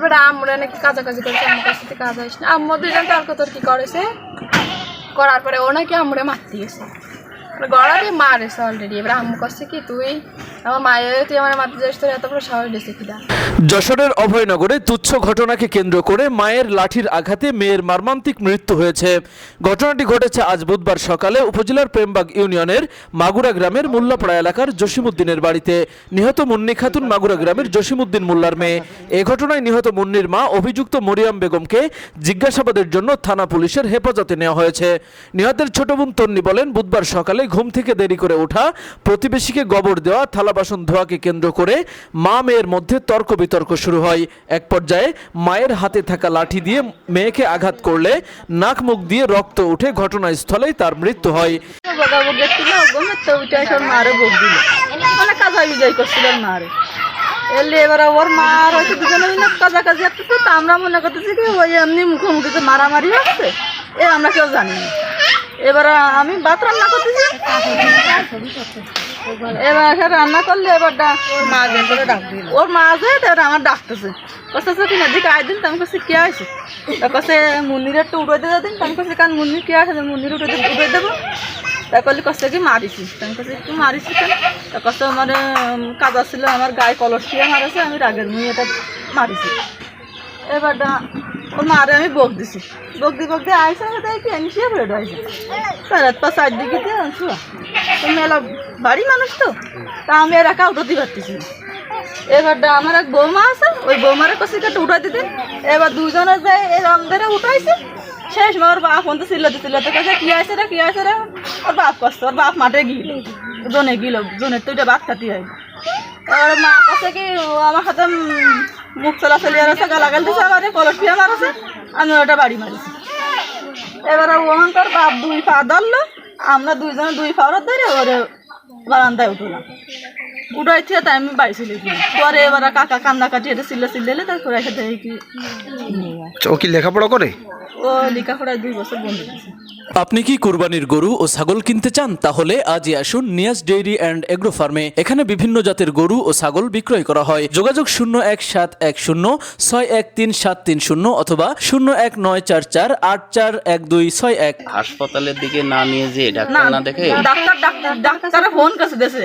এবার আমরা নাকি কাজাকাজি করেছে আমার কাছ থেকে কাজ আসে না দুজন তর্ক তর্কি করেছে? করার পরে ও নাকি আমরা মারতে গেছে। গড়া দিয়ে মারেছে অলরেডি এবার আম্মু কাছে কি, তুই আমার মায়ের তুই আমার মারতে যাস এত বড় সাহস দিয়েছে কিনা যশোরের অভয়নগরে তুচ্ছ ঘটনাকে কেন্দ্র করে মায়ের লাঠির আঘাতে মেয়ের মর্মান্তিক মৃত্যু হয়েছে। ঘটনাটি ঘটেছে আজ বুধবার সকালে উপজেলার প্রেমবাগ ইউনিয়নের মাগুরা গ্রামের মোল্লাপাড়া এলাকার জসিমুদ্দিনের বাড়িতে। নিহত মুন্নি খাতুন মাগুরা গ্রামের জসিমুদ্দিন মোল্লার মেয়ে। এ ঘটনায় নিহত মুন্নির মা অভিযুক্ত মরিয়াম বেগমকে জিজ্ঞাসাবাদের জন্য থানা পুলিশের হেফাজতে নেওয়া হয়েছে। নিহতের ছোট বোন তন্নি বলেন, বুধবার সকালে ঘুম থেকে দেরি করে ওঠা, প্রতিবেশীকে গবর দেওয়া, থালা বাসন ধোয়াকে কেন্দ্র করে মা মেয়ের মধ্যে তর্ক বিতর্ক শুরু হয়। এক পর্যায়ে মায়ের হাতে থাকা লাঠি দিয়ে মেয়েকে আঘাত করলে নাক মুখ দিয়ে রক্ত উঠে ঘটনাস্থলেই তার মৃত্যু হয়। এলে এবার ওর মা আর হয়তো দুজনে মিলে আমরা মনে করতেছি কি, ওই এমনি মুখোমুখি মারামারি হচ্ছে। এ আমরা কেউ জানি না। এবার আমি ভাত রান্না করতেছি। এবার রান্না করলে এবার ওর মা ওর মা যে এবার আমার ডাকতেছে। কষ্ট কিনা দিকে আয় দিন আমি কাছে কে আছে তা কাছে মুন্নির একটু উড়ে দিয়ে দিন। আমি কাছে কারণ মুন্নি কে আছে মুন্নির উঠে উড়ে দেবো। তা করলে কষ্ট কি, মারিছি। আমি কাছে একটু মারিছি কেন তা কষ্ট আমার কাদা ছিল আমার গায়ে কলস দিয়ে মারেছে, আমি রাগের মুই এটা মারিছি। এবার ওর মারে আমি বক দিছি। বক দি, বক দিয়ে আইসে তাই কি আমি শুয়ে ফেলে আইসে রাত পা সাইড দিকে দিয়ে শুয়া। তো মেলা বাড়ি মানুষ তো। তা আমি আর একা উঠতে পারতেছি না। এবার আমার এক বৌমা আছে, ওই বৌমারে কষি কেটে উঠাই দিতেন এবার দুজনে যায় এই রং ধরে উঠাইছে। শেষ ওর বাপ ফোন তো চিল্লাতে চিল্লাতে কাছে কি আছে রে, কি আছে রে? ওর বাপ কষ্ট, ওর বাপ মাঠে গিল। জনে গিল জনের তো এটা বাদ খাতি হয় এবার মা কাছে কি আমার সাথে মুখ চলাচলি আর আছে গালাগাল দিছে আমার কলসিয়া মারছে আমি ওটা বাড়ি মারিছি। এবারে ওখানকার বাপ দুই পা ধরলো আমরা দুইজনে দুই পা ধরে ওরে বারান্দায় উঠলাম। উঠাই থেকে তাই আমি বাড়ি ছিল পরে এবার কাকা কান্না কাটি এটা সিলে তারপরে এসে দেখি। কি ও কি লেখাপড়া করে? ও লেখাপড়ায় দুই বছর বন্ধ আপনি কি কুরবানির গরু ও ছাগল কিনতে চান? তাহলে আজই আসুন নিয়াজ ডেইরি অ্যান্ড এগ্রো ফার্মে। এখানে বিভিন্ন জাতের গরু ও ছাগল বিক্রয় করা হয়। যোগাযোগ শূন্য এক সাত এক শূন্য ছয় এক তিন সাত তিন শূন্য অথবা শূন্য এক নয় চার চার আট চার এক দুই ছয় এক। হাসপাতালের দিকে না নিয়ে যে ডাক্তার না দেখে? ডাক্তার ডাক্তার ডাক্তারে ফোন করছে দেশে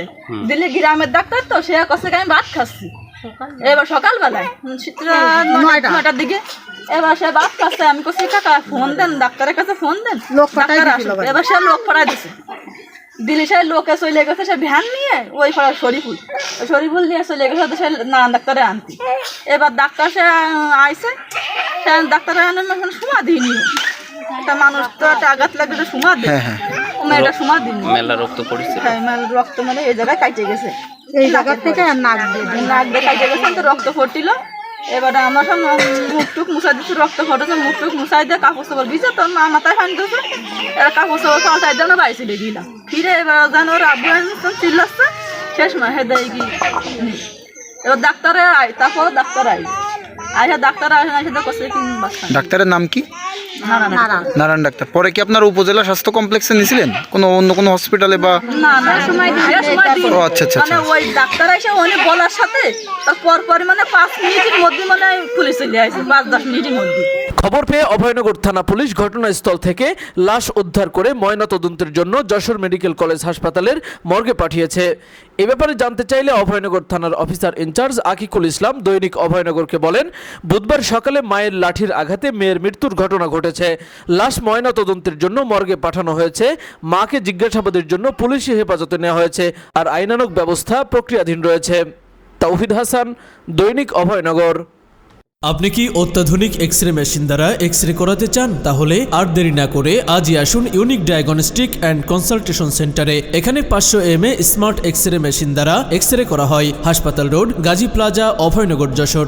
দিল্লি গ্রামের ডাক্তার তো সে কছে আমি ভাত খাচ্ছি। এবার সকালবেলায় নয়টার দিকে এবার সে ভাত খাচ্ছে আমি কছি কাকা ফোন দেন ডাক্তারের কাছে ফোন দেন। আসবে। এবার সে লোক পাঠাই দিছে। দিল্লি সে লোকে চলে গেছে সে ভ্যান নিয়ে ওই পাড়া শরীফুল। শরীফুল নিয়ে চলে গেছে সে নানান ডাক্তারে আনতি। এবার ডাক্তার সে আইছে। সে ডাক্তারে আনে এখন সুমা দিইনি। একটা মানুষ তো একটা আঘাত লাগলে তো সুমা দেয়। মেয়েটা সুমা দিইনি। মেলা রক্ত পড়েছে। হ্যাঁ মানে রক্ত মানে এই জায়গায় কাটে গেছে। এই জায়গা থেকে নাক দিয়ে নাক দিয়ে কাটে গেছে তো রক্ত ফুটিল এবারে আমার সব মুখ টুক মুছাই দিচ্ছে রক্ত ফটেছে মুখ টুক মুছাই দিয়ে কাপড় চাপড় বিছে তোর মা মাথায় ফান দিয়েছে এবার কাপড় চাপড় পাল্টাই দিয়ে আমরা বাড়ি চলে ফিরে এবার যেন ওর আব্বু চিল্লাচ্ছে। শেষ মাসে দেয় কি এবার ডাক্তারে আয় তারপর ডাক্তার আই ডাক্তারের নাম কি? নারায়ণ ডাক্তার। পরে কি আপনার উপজেলা স্বাস্থ্য কমপ্লেক্সে নিয়েছিলেন? কোনো অন্য কোনো হসপিটালে বা ও, আচ্ছা, আচ্ছা, মানে ওই ডাক্তার এসে উনি বলার সাথে তার পর পর মানে পাঁচ মিনিটের মধ্যে মানে পুলিশ চলে আসে পাঁচ দশ মিনিটের মধ্যে। খবর পেয়ে অভয়নগর থানা পুলিশ ঘটনাস্থল থেকে লাশ উদ্ধার করে ময়নাতদন্তের জন্য যশোর মেডিকেল কলেজ হাসপাতালের মর্গে পাঠিয়েছে। এ ব্যাপারে জানতে চাইলে অভয়নগর থানার অফিসার ইনচার্জ আকিকুল ইসলাম দৈনিক অভয়নগরকে বলেন, বুধবার সকালে মায়ের লাঠির আঘাতে মেয়ের মৃত্যুর ঘটনা ঘটেছে। লাশ ময়নাতদন্তের জন্য মর্গে পাঠানো হয়েছে। মাকে জিজ্ঞাসাবাদের জন্য পুলিশি হেফাজতে নেওয়া হয়েছে আর আইনানুগ ব্যবস্থা প্রক্রিয়াধীন রয়েছে। তাওহিদ হাসান, দৈনিক অভয়নগর। আপনি কি অত্যাধুনিক এক্স রে মেশিন দ্বারা এক্স রে করাতে চান? তাহলে আর দেরি না করে আজই আসুন ইউনিক ডায়াগনস্টিক অ্যান্ড কনসালটেশন সেন্টারে এখানে পাঁচশো M A smart X ray machine দ্বারা এক্স রে করা হয়। হাসপাতাল রোড, গাজী প্লাজা, অভয়নগর, যশোর।